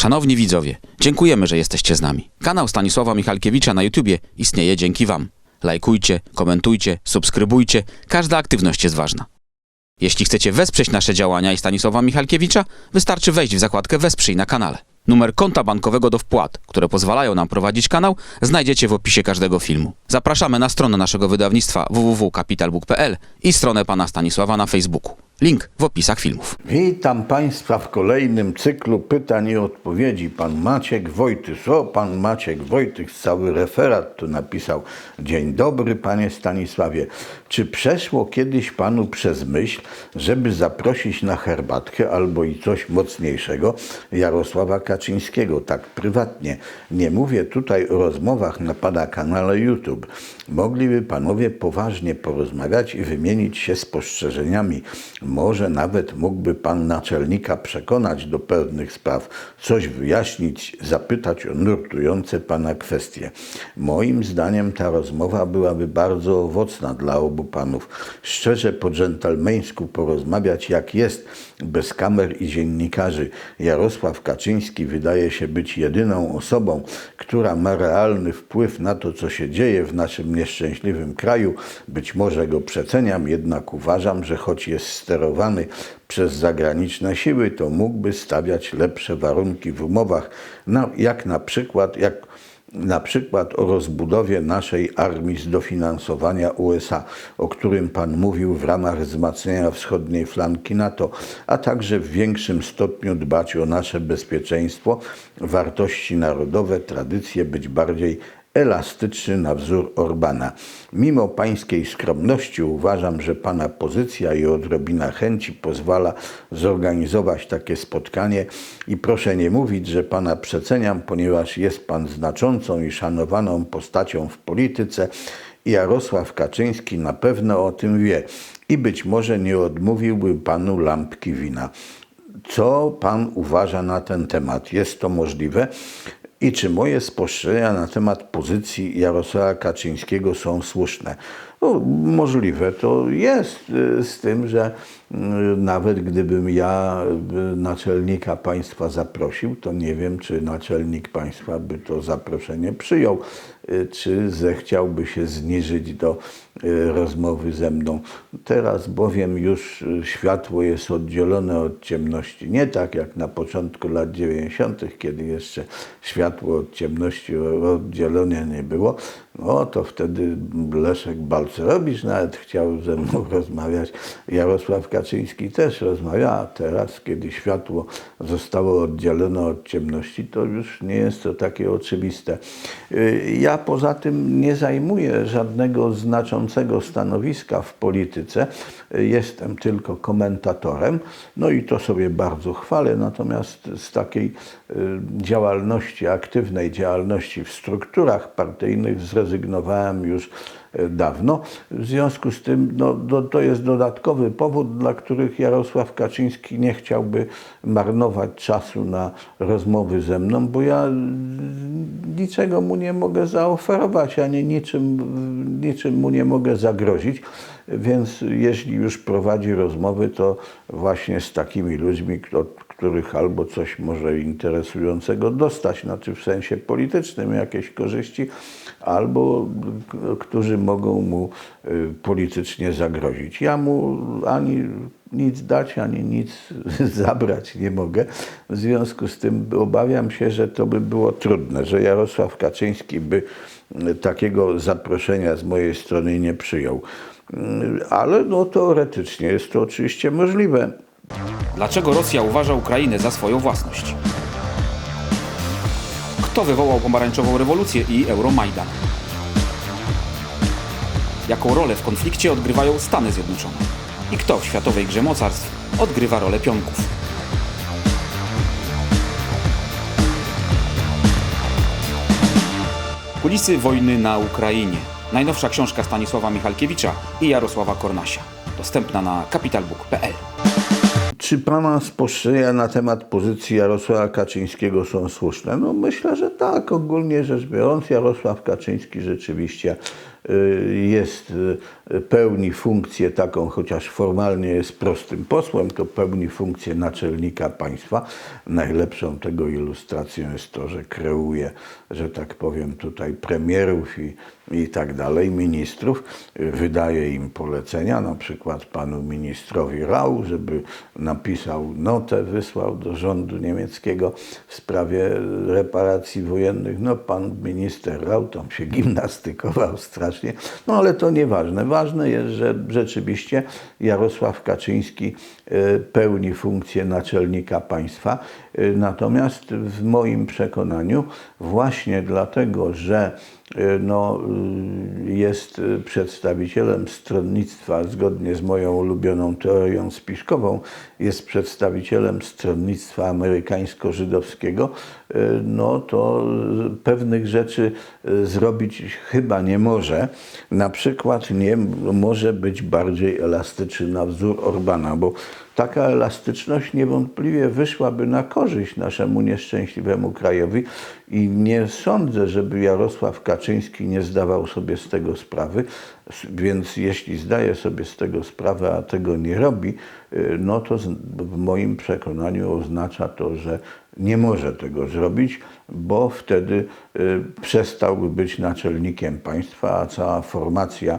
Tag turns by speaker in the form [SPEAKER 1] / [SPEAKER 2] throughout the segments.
[SPEAKER 1] Szanowni widzowie, dziękujemy, że jesteście z nami. Kanał Stanisława Michalkiewicza na YouTubie istnieje dzięki Wam. Lajkujcie, komentujcie, subskrybujcie. Każda aktywność jest ważna. Jeśli chcecie wesprzeć nasze działania i Stanisława Michalkiewicza, wystarczy wejść w zakładkę Wesprzyj na kanale. Numer konta bankowego do wpłat, które pozwalają nam prowadzić kanał, znajdziecie w opisie każdego filmu. Zapraszamy na stronę naszego wydawnictwa www.capitalbook.pl i stronę pana Stanisława na Facebooku. Link w opisach filmów.
[SPEAKER 2] Witam Państwa w kolejnym cyklu pytań i odpowiedzi. Pan Maciek Wojtys. O, pan Maciek Wojtys, cały referat tu napisał. Dzień dobry, panie Stanisławie. Czy przeszło kiedyś panu przez myśl, żeby zaprosić na herbatkę albo i coś mocniejszego Jarosława Kaczyńskiego, tak prywatnie? Nie mówię tutaj o rozmowach na pana kanale YouTube. Mogliby panowie poważnie porozmawiać i wymienić się spostrzeżeniami. Może nawet mógłby pan naczelnika przekonać do pewnych spraw, coś wyjaśnić, zapytać o nurtujące pana kwestie. Moim zdaniem ta rozmowa byłaby bardzo owocna dla obu panów. Szczerze po dżentelmeńsku porozmawiać jak jest, bez kamer i dziennikarzy. Jarosław Kaczyński wydaje się być jedyną osobą, która ma realny wpływ na to, co się dzieje w naszym nieszczęśliwym kraju. Być może go przeceniam, jednak uważam, że choć jest sterowany przez zagraniczne siły, to mógłby stawiać lepsze warunki w umowach, na, jak na przykład, jak na przykład o rozbudowie naszej armii z dofinansowania USA, o którym Pan mówił w ramach wzmacniania wschodniej flanki NATO, a także w większym stopniu dbać o nasze bezpieczeństwo, wartości narodowe, tradycje, być bardziej elastyczny na wzór Orbana. Mimo pańskiej skromności uważam, że pana pozycja i odrobina chęci pozwala zorganizować takie spotkanie i proszę nie mówić, że pana przeceniam, ponieważ jest pan znaczącą i szanowaną postacią w polityce Jarosław Kaczyński na pewno o tym wie i być może nie odmówiłby panu lampki wina. Co pan uważa na ten temat? Jest to możliwe? I czy moje spostrzeżenia na temat pozycji Jarosława Kaczyńskiego są słuszne? No, możliwe to jest, y, z tym, że y, nawet gdybym ja y, naczelnika państwa zaprosił, to nie wiem, czy naczelnik państwa by to zaproszenie przyjął, czy zechciałby się zniżyć do rozmowy ze mną. Teraz bowiem już światło jest oddzielone od ciemności. Nie tak jak na początku lat 90., kiedy jeszcze światło od ciemności oddzielone nie było. No to wtedy Leszek Balcerowicz nawet chciał ze mną rozmawiać. Jarosław Kaczyński też rozmawia, a teraz, kiedy światło zostało oddzielone od ciemności, to już nie jest to takie oczywiste. Ja poza tym nie zajmuję żadnego znaczącego stanowiska w polityce. Jestem tylko komentatorem, no i to sobie bardzo chwalę, natomiast z takiej działalności, aktywnej działalności w strukturach partyjnych zrezygnowałem już dawno. W związku z tym no, do, to jest dodatkowy powód, dla których Jarosław Kaczyński nie chciałby marnować czasu na rozmowy ze mną, bo ja niczego mu nie mogę zaoferować, ani niczym, niczym mu nie mogę zagrozić. Więc jeśli już prowadzi rozmowy, to właśnie z takimi ludźmi, od których albo coś może interesującego dostać, znaczy w sensie politycznym jakieś korzyści, albo którzy mogą mu y, politycznie zagrozić. Ja mu ani nic dać, ani nic zabrać nie mogę. W związku z tym obawiam się, że to by było trudne, że Jarosław Kaczyński by takiego zaproszenia z mojej strony nie przyjął. Ale no, teoretycznie jest to oczywiście możliwe.
[SPEAKER 1] Dlaczego Rosja uważa Ukrainę za swoją własność? Kto wywołał pomarańczową rewolucję i Euromajdan? Jaką rolę w konflikcie odgrywają Stany Zjednoczone? I kto w światowej grze mocarstw odgrywa rolę pionków? Kulisy wojny na Ukrainie. Najnowsza książka Stanisława Michalkiewicza i Jarosława Kornasia. Dostępna na capitalbook.pl.
[SPEAKER 2] Czy Pana spostrzeżenia na temat pozycji Jarosława Kaczyńskiego są słuszne? No myślę, że tak. Ogólnie rzecz biorąc, Jarosław Kaczyński rzeczywiście jest, y, pełni funkcję taką, chociaż formalnie jest prostym posłem, to pełni funkcję naczelnika państwa. Najlepszą tego ilustracją jest to, że kreuje, że tak powiem, tutaj premierów i, i tak dalej, ministrów, y, wydaje im polecenia, na przykład panu ministrowi Rau, żeby napisał notę, wysłał do rządu niemieckiego w sprawie reparacji wojennych. No pan minister Rau tam się gimnastykował strasznie, no ale to nieważne. Ważne jest, że rzeczywiście Jarosław Kaczyński y, pełni funkcję naczelnika państwa. Y, Natomiast w moim przekonaniu właśnie dlatego, że no, y, jest y, przedstawicielem stronnictwa, zgodnie z moją ulubioną teorią spiskową, jest przedstawicielem stronnictwa amerykańsko-żydowskiego, y, no to y, pewnych rzeczy y, zrobić chyba nie może. Na przykład nie może być bardziej elastyczny na wzór Orbana, bo taka elastyczność niewątpliwie wyszłaby na korzyść naszemu nieszczęśliwemu krajowi i nie sądzę, żeby Jarosław Kaczyński nie zdawał sobie z tego sprawy, więc jeśli zdaje sobie z tego sprawę, a tego nie robi, y, no to w moim przekonaniu oznacza to, że nie może tego zrobić, bo wtedy y, przestałby być naczelnikiem państwa, a cała formacja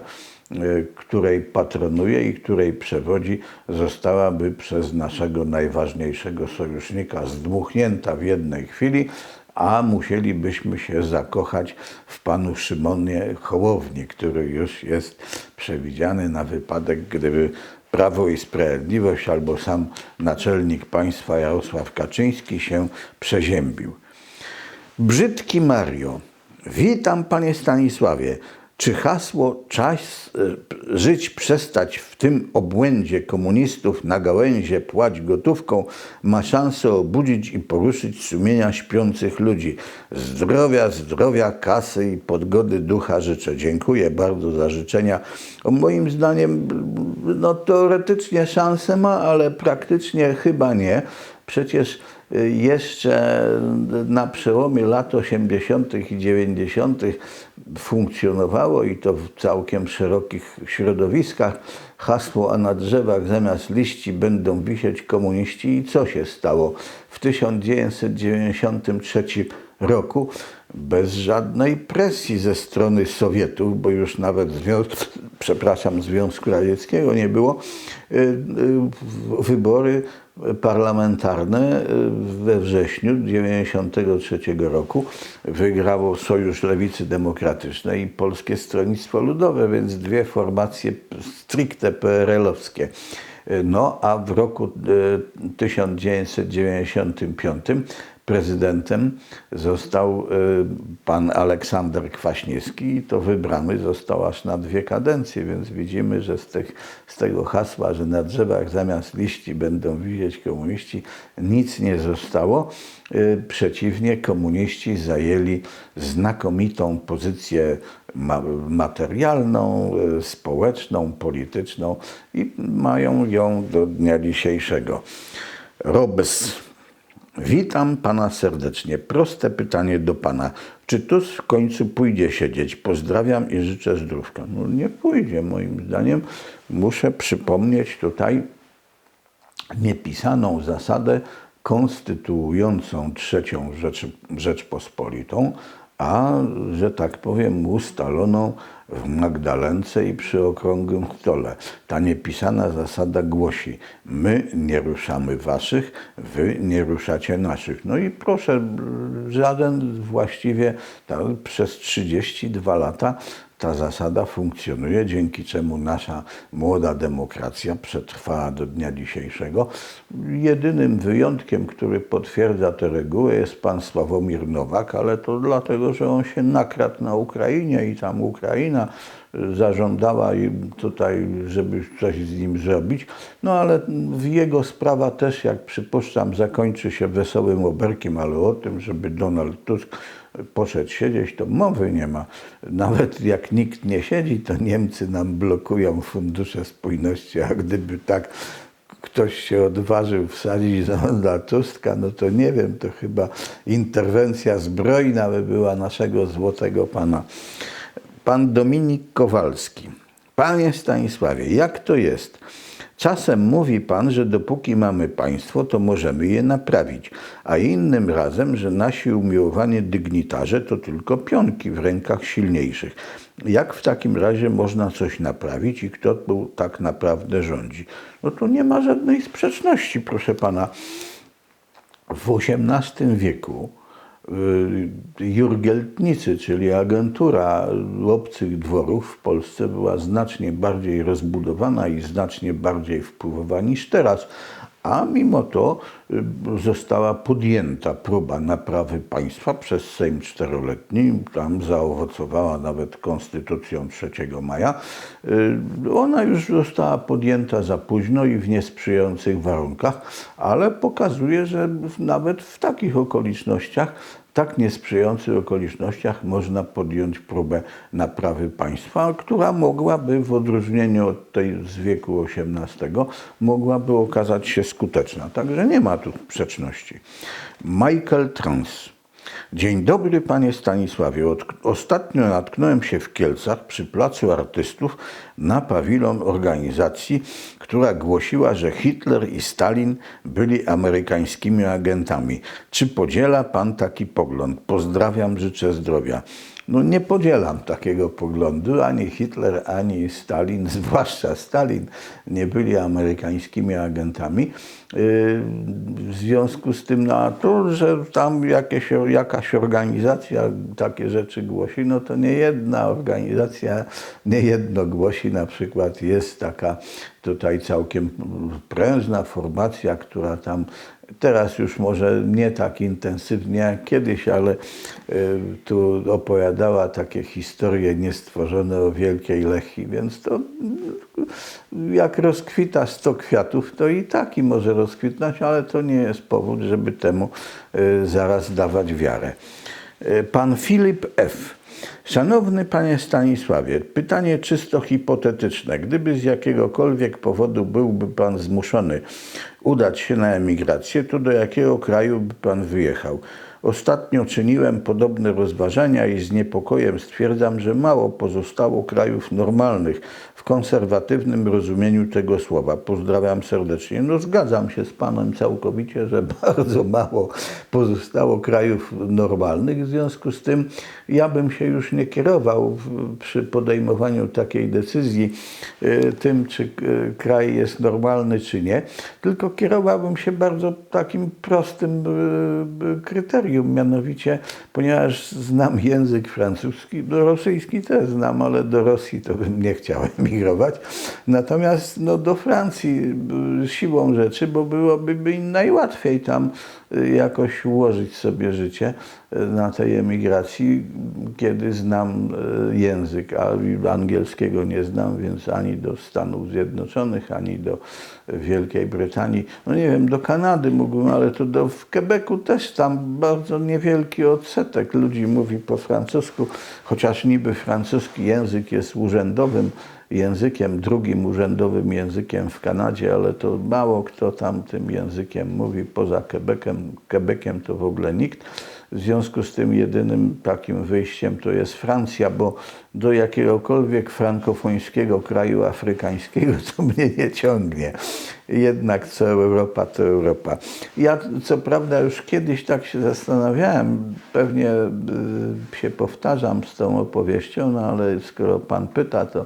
[SPEAKER 2] której patronuje i której przewodzi, zostałaby przez naszego najważniejszego sojusznika zdmuchnięta w jednej chwili, a musielibyśmy się zakochać w panu Szymonie Hołowni, który już jest przewidziany na wypadek, gdyby Prawo i Sprawiedliwość albo sam naczelnik państwa Jarosław Kaczyński się przeziębił. Brzydki Mario. Witam panie Stanisławie. Czy hasło czas y, żyć przestać w tym obłędzie komunistów na gałęzie płać gotówką ma szansę obudzić i poruszyć sumienia śpiących ludzi? Zdrowia, zdrowia, kasy i podgody ducha życzę. Dziękuję bardzo za życzenia. O, moim zdaniem no, teoretycznie szansę ma, ale praktycznie chyba nie. Przecież y, jeszcze na przełomie lat 80. i 90. funkcjonowało i to w całkiem szerokich środowiskach hasło, a na drzewach zamiast liści będą wisieć komuniści. I co się stało? W 1993 roku bez żadnej presji ze strony Sowietów, bo już nawet zwią- przepraszam, Związku Radzieckiego nie było, y, y, wybory parlamentarne y, we wrześniu 1993 roku wygrało Sojusz Lewicy Demokratycznej i Polskie Stronnictwo Ludowe, więc dwie formacje stricte PRL-owskie. No a w roku y, 1995 prezydentem został y, pan Aleksander Kwaśniewski i to wybrany został aż na dwie kadencje, więc widzimy, że z, tych, z tego hasła, że na drzewach zamiast liści będą widzieć komuniści, nic nie zostało. Y, Przeciwnie, komuniści zajęli znakomitą pozycję ma- materialną, y, społeczną, polityczną i mają ją do dnia dzisiejszego. Robes. Witam pana serdecznie. Proste pytanie do pana. Czy Tusk w końcu pójdzie siedzieć? Pozdrawiam i życzę zdrówka. No nie pójdzie, moim zdaniem. Muszę przypomnieć tutaj niepisaną zasadę konstytuującą trzecią Rzecz, Rzeczpospolitą, a że tak powiem ustaloną w Magdalence i przy okrągłym stole. Ta niepisana zasada głosi: My nie ruszamy waszych, wy nie ruszacie naszych. No i proszę, żaden właściwie ta, przez 32 lata ta zasada funkcjonuje, dzięki czemu nasza młoda demokracja przetrwała do dnia dzisiejszego. Jedynym wyjątkiem, który potwierdza tę regułę jest pan Sławomir Nowak, ale to dlatego, że on się nakradł na Ukrainie i tam Ukraina zażądała im tutaj, żeby coś z nim zrobić. No ale jego sprawa też, jak przypuszczam, zakończy się wesołym oberkiem, ale o tym, żeby Donald Tusk poszedł siedzieć, to mowy nie ma. Nawet jak nikt nie siedzi, to Niemcy nam blokują fundusze spójności, a gdyby tak ktoś się odważył wsadzić za Tuska, no to nie wiem, to chyba interwencja zbrojna by była naszego złotego pana. Pan Dominik Kowalski. Panie Stanisławie, jak to jest? Czasem mówi pan, że dopóki mamy państwo, to możemy je naprawić, a innym razem, że nasi umiłowani dygnitarze to tylko pionki w rękach silniejszych. Jak w takim razie można coś naprawić i kto tu tak naprawdę rządzi? No to nie ma żadnej sprzeczności, proszę pana. W XVIII wieku Jurgieltnicy, czyli agentura obcych dworów w Polsce była znacznie bardziej rozbudowana i znacznie bardziej wpływowa niż teraz. A mimo to y, została podjęta próba naprawy państwa przez Sejm Czteroletni. Tam zaowocowała nawet Konstytucją 3 maja. Y, Ona już została podjęta za późno i w niesprzyjających warunkach, ale pokazuje, że nawet w takich okolicznościach tak niesprzyjających okolicznościach można podjąć próbę naprawy państwa, która mogłaby w odróżnieniu od tej z wieku XVIII mogłaby okazać się skuteczna. Także nie ma tu sprzeczności. Michael Trans. Dzień dobry, panie Stanisławie. Ostatnio natknąłem się w Kielcach przy Placu Artystów na pawilon organizacji, która głosiła, że Hitler i Stalin byli amerykańskimi agentami. Czy podziela pan taki pogląd? Pozdrawiam, życzę zdrowia. No nie podzielam takiego poglądu. Ani Hitler, ani Stalin, zwłaszcza Stalin, nie byli amerykańskimi agentami. Yy, W związku z tym, no, to, że tam jakieś, jakaś organizacja takie rzeczy głosi, no to nie jedna organizacja, nie jedno głosi. Na przykład jest taka tutaj całkiem prężna formacja, która tam teraz już może nie tak intensywnie jak kiedyś, ale y, tu opowiadała takie historie niestworzone o Wielkiej Lechii, więc to jak rozkwita sto kwiatów, to i taki może rozkwitnąć, ale to nie jest powód, żeby temu y, zaraz dawać wiarę. Y, Pan Filip F. Szanowny panie Stanisławie, pytanie czysto hipotetyczne. Gdyby z jakiegokolwiek powodu byłby pan zmuszony udać się na emigrację, to do jakiego kraju by pan wyjechał? Ostatnio czyniłem podobne rozważania i z niepokojem stwierdzam, że mało pozostało krajów normalnych w konserwatywnym rozumieniu tego słowa. Pozdrawiam serdecznie. No zgadzam się z panem całkowicie, że bardzo mało pozostało krajów normalnych. W związku z tym ja bym się już nie kierował przy podejmowaniu takiej decyzji y, tym, czy y, kraj jest normalny, czy nie, tylko kierowałbym się bardzo takim prostym y, y, kryterium, mianowicie, ponieważ znam język francuski, do rosyjski też znam, ale do Rosji to bym nie chciał emigrować. Natomiast no, do Francji y, siłą rzeczy, bo byłoby mi najłatwiej tam jakoś ułożyć sobie życie y, na tej emigracji, kiedy znam y, język, a angielskiego nie znam, więc ani do Stanów Zjednoczonych, ani do Wielkiej Brytanii, no nie wiem, do Kanady mógłbym, ale to do, w Quebecu też tam bardzo niewielki odsetek ludzi mówi po francusku, chociaż niby francuski język jest urzędowym językiem, drugim urzędowym językiem w Kanadzie, ale to mało kto tam tym językiem mówi, poza Quebecem, Quebeciem to w ogóle nikt. W związku z tym jedynym takim wyjściem to jest Francja, bo do jakiegokolwiek frankofońskiego kraju afrykańskiego to mnie nie ciągnie. Jednak co Europa, to Europa. Ja co prawda już kiedyś tak się zastanawiałem, pewnie y, się powtarzam z tą opowieścią, no ale skoro pan pyta, to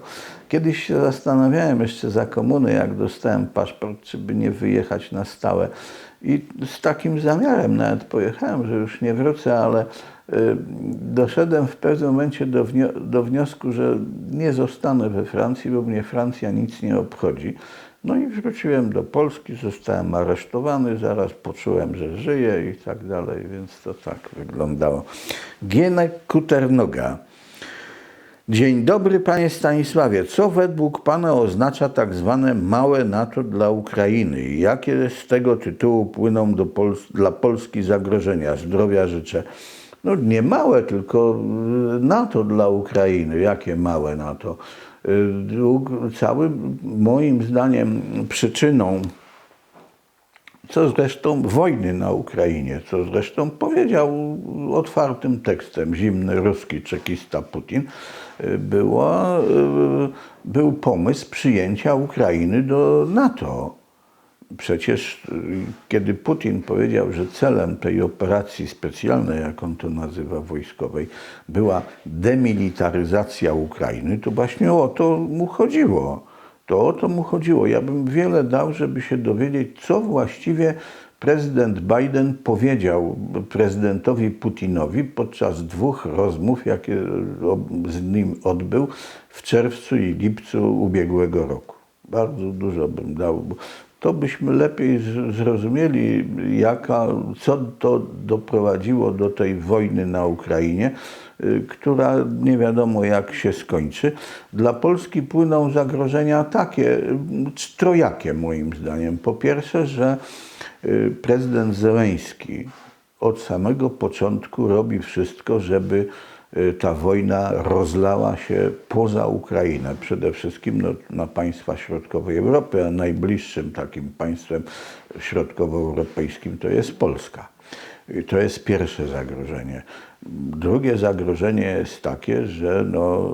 [SPEAKER 2] kiedyś się zastanawiałem jeszcze za komuny, jak dostałem paszport, czy by nie wyjechać na stałe. I z takim zamiarem nawet pojechałem, że już nie wrócę, ale y, doszedłem w pewnym momencie do, wnio- do wniosku, że nie zostanę we Francji, bo mnie Francja nic nie obchodzi. No i wróciłem do Polski, zostałem aresztowany, zaraz poczułem, że żyję i tak dalej, więc to tak wyglądało. Gienek Kuternoga. Dzień dobry, panie Stanisławie. Co według pana oznacza tak zwane małe NATO dla Ukrainy jakie z tego tytułu płyną dla Polski zagrożenia? Zdrowia życzę. No nie małe, tylko y, NATO dla Ukrainy. Jakie małe NATO? Y, Całym moim zdaniem przyczyną co zresztą wojny na Ukrainie, co zresztą powiedział otwartym tekstem zimny ruski czekista Putin, było, y, był pomysł przyjęcia Ukrainy do NATO. Przecież y, kiedy Putin powiedział, że celem tej operacji specjalnej, jak on to nazywa, wojskowej, była demilitaryzacja Ukrainy, to właśnie o to mu chodziło. To o to mu chodziło. Ja bym wiele dał, żeby się dowiedzieć, co właściwie prezydent Biden powiedział prezydentowi Putinowi podczas dwóch rozmów, jakie z nim odbył w czerwcu i lipcu ubiegłego roku. Bardzo dużo bym dał. bo To byśmy lepiej zrozumieli, jaka, co to doprowadziło do tej wojny na Ukrainie, y, która nie wiadomo jak się skończy. Dla Polski płyną zagrożenia takie, trojakie moim zdaniem. Po pierwsze, że prezydent Zeleński od samego początku robi wszystko, żeby y, ta wojna rozlała się poza Ukrainę. Przede wszystkim no, na państwa środkowej Europy, a najbliższym takim państwem środkowoeuropejskim to jest Polska. I to jest pierwsze zagrożenie. Drugie zagrożenie jest takie, że no,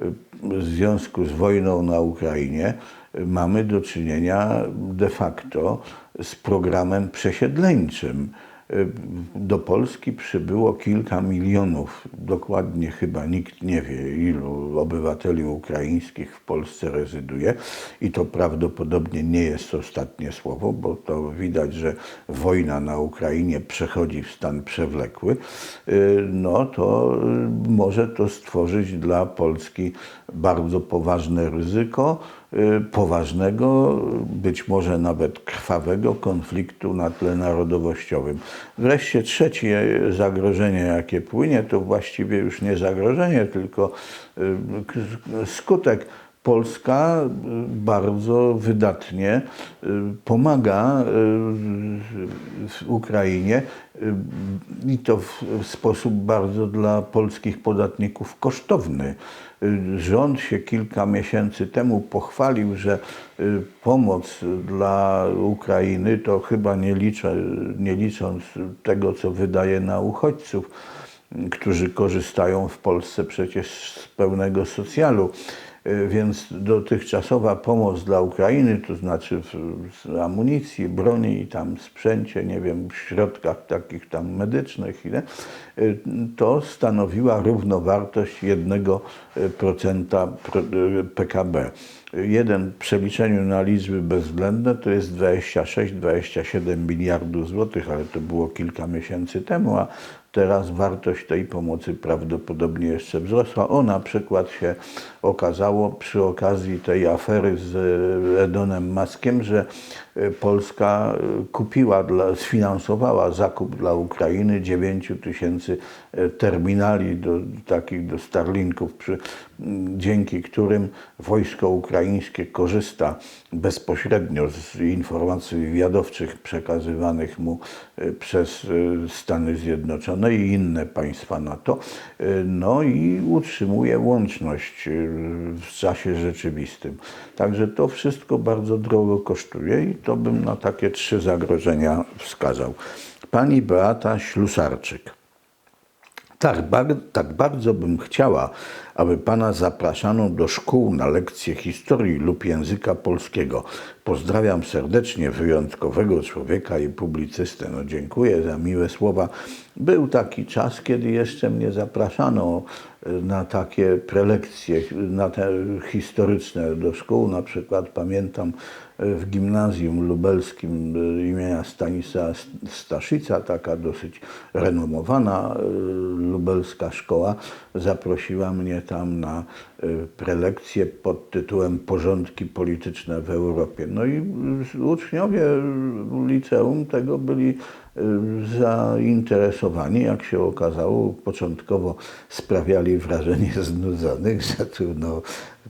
[SPEAKER 2] y, w związku z wojną na Ukrainie y, mamy do czynienia de facto z programem przesiedleńczym. Y, Do Polski przybyło kilka milionów, dokładnie chyba nikt nie wie, ilu obywateli ukraińskich w Polsce rezyduje. I to prawdopodobnie nie jest ostatnie słowo, bo to widać, że wojna na Ukrainie przechodzi w stan przewlekły, y, no to y, może to stworzyć dla Polski bardzo poważne ryzyko, y, poważnego, być może nawet krwawego konfliktu na tle narodowościowym. Wreszcie trzecie zagrożenie, jakie płynie, to właściwie już nie zagrożenie, tylko y, skutek. Polska y, bardzo wydatnie y, pomaga w Ukrainie i to w sposób bardzo dla polskich podatników kosztowny. Rząd się kilka miesięcy temu pochwalił, że pomoc dla Ukrainy to chyba nie, liczę, nie licząc tego, co wydaje na uchodźców, którzy korzystają w Polsce przecież z pełnego socjalu. Y, Więc dotychczasowa pomoc dla Ukrainy, to znaczy w amunicji, broni i tam sprzęcie, nie wiem, w środkach takich tam medycznych, y, to stanowiła równowartość 1% pro- y, PKB. Jeden w przeliczeniu na liczby bezwzględne to jest 26-27 miliardów złotych, ale to było kilka miesięcy temu, a teraz wartość tej pomocy prawdopodobnie jeszcze wzrosła. O, na przykład się okazało przy okazji tej afery z Edonem Maskiem, że Polska e, kupiła, dla, sfinansowała zakup dla Ukrainy 9 tysięcy e, terminali do, takich do Starlinków, przy, dzięki którym wojsko ukraińskie korzysta bezpośrednio z informacji wywiadowczych przekazywanych mu przez Stany Zjednoczone i inne państwa NATO, no i utrzymuje łączność w czasie rzeczywistym. Także to wszystko bardzo drogo kosztuje i to bym na takie trzy zagrożenia wskazał. Pani Beata Ślusarczyk. Tak, bar- tak bardzo bym chciała, aby pana zapraszano do szkół na lekcje historii lub języka polskiego. Pozdrawiam serdecznie wyjątkowego człowieka i publicystę. No, dziękuję za miłe słowa. Był taki czas, kiedy jeszcze mnie zapraszano na takie prelekcje, na te historyczne do szkół. Na przykład pamiętam e, w gimnazjum lubelskim e, imienia Stanisława Staszica, taka dosyć renomowana e, lubelska szkoła, zaprosiła mnie tam na prelekcję pod tytułem Porządki polityczne w Europie. No i uczniowie liceum tego byli zainteresowani, jak się okazało, początkowo sprawiali wrażenie znudzonych, że tu no,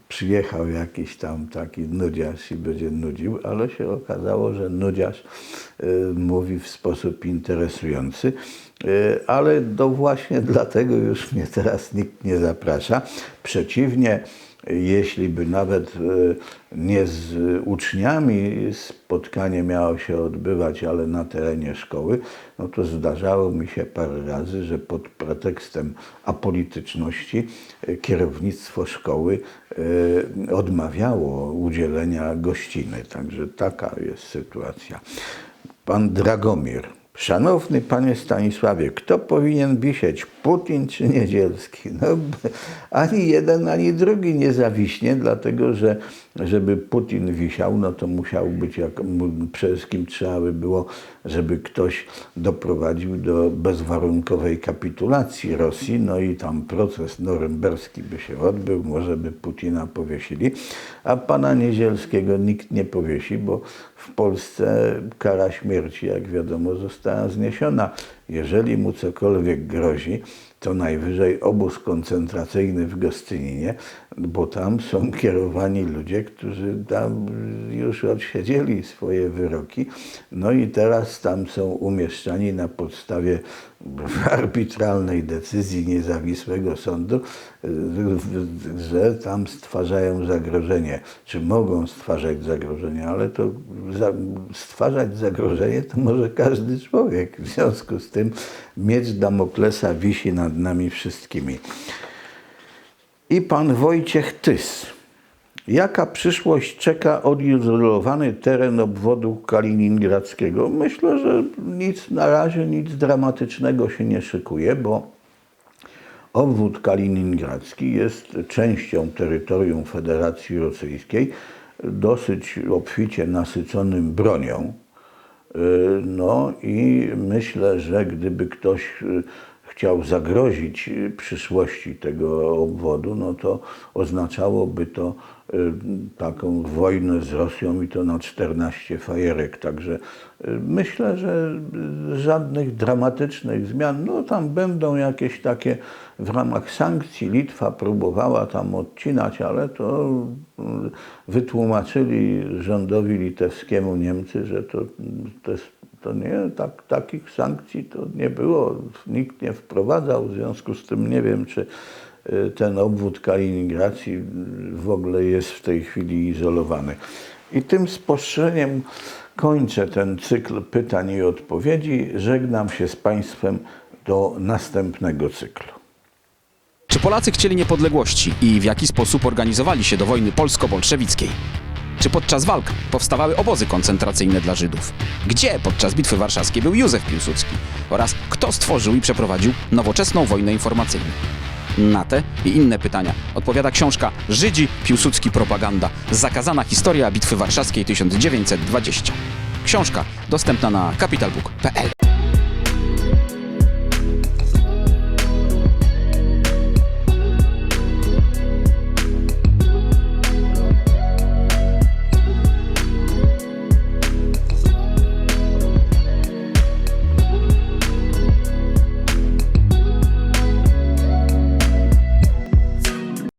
[SPEAKER 2] przyjechał jakiś tam taki nudziarz i będzie nudził, ale się okazało, że nudziarz y, mówi w sposób interesujący. Y, Ale to właśnie dlatego już mnie teraz nikt nie zaprasza. Przeciwnie jeśli by nawet e, nie z uczniami spotkanie miało się odbywać, ale na terenie szkoły, no to zdarzało mi się parę razy, że pod pretekstem apolityczności e, kierownictwo szkoły e, odmawiało udzielenia gościny. Także taka jest sytuacja. Pan Dragomir. Szanowny panie Stanisławie, kto powinien wisieć, Putin czy Niedzielski? No, ani jeden, ani drugi nie zawiśnie, dlatego że żeby Putin wisiał, no to musiał być, jak, przede wszystkim trzeba by było, żeby ktoś doprowadził do bezwarunkowej kapitulacji Rosji, no i tam proces norymberski by się odbył, może by Putina powiesili, a pana Niedzielskiego nikt nie powiesi, bo w Polsce kara śmierci, jak wiadomo, została zniesiona. Jeżeli mu cokolwiek grozi, to najwyżej obóz koncentracyjny w Gostyninie, bo tam są kierowani ludzie, którzy tam już odsiedzieli swoje wyroki, no i teraz tam są umieszczani na podstawie arbitralnej decyzji niezawisłego sądu, że tam stwarzają zagrożenie, czy mogą stwarzać zagrożenie, ale to za, stwarzać zagrożenie to może każdy człowiek. W związku z tym miecz Damoklesa wisi nad nami wszystkimi. I pan Wojciech Tys. Jaka przyszłość czeka odizolowany teren obwodu kaliningradzkiego? Myślę, że nic na razie, nic dramatycznego się nie szykuje, bo obwód kaliningradzki jest częścią terytorium Federacji Rosyjskiej, dosyć obficie nasyconym bronią. Y, No i myślę, że gdyby ktoś chciał zagrozić y, przyszłości tego obwodu, no to oznaczałoby to y, taką wojnę z Rosją i to na 14 fajerek. Także y, myślę, że żadnych dramatycznych zmian, no tam będą jakieś takie w ramach sankcji. Litwa próbowała tam odcinać, ale to wytłumaczyli rządowi litewskiemu Niemcy, że to, to, jest, to nie, tak, takich sankcji to nie było, nikt nie wprowadzał, w związku z tym nie wiem, czy y, ten obwód Kaliningracji w ogóle jest w tej chwili izolowany. I tym spostrzeżeniem kończę ten cykl pytań i odpowiedzi. Żegnam się z Państwem do następnego cyklu.
[SPEAKER 1] Czy Polacy chcieli niepodległości i w jaki sposób organizowali się do wojny polsko-bolszewickiej? Czy podczas walk powstawały obozy koncentracyjne dla Żydów? Gdzie podczas Bitwy Warszawskiej był Józef Piłsudski? Oraz kto stworzył i przeprowadził nowoczesną wojnę informacyjną? Na te i inne pytania odpowiada książka Żydzi, Piłsudski, Propaganda. Zakazana historia Bitwy Warszawskiej 1920. Książka dostępna na capitalbook.pl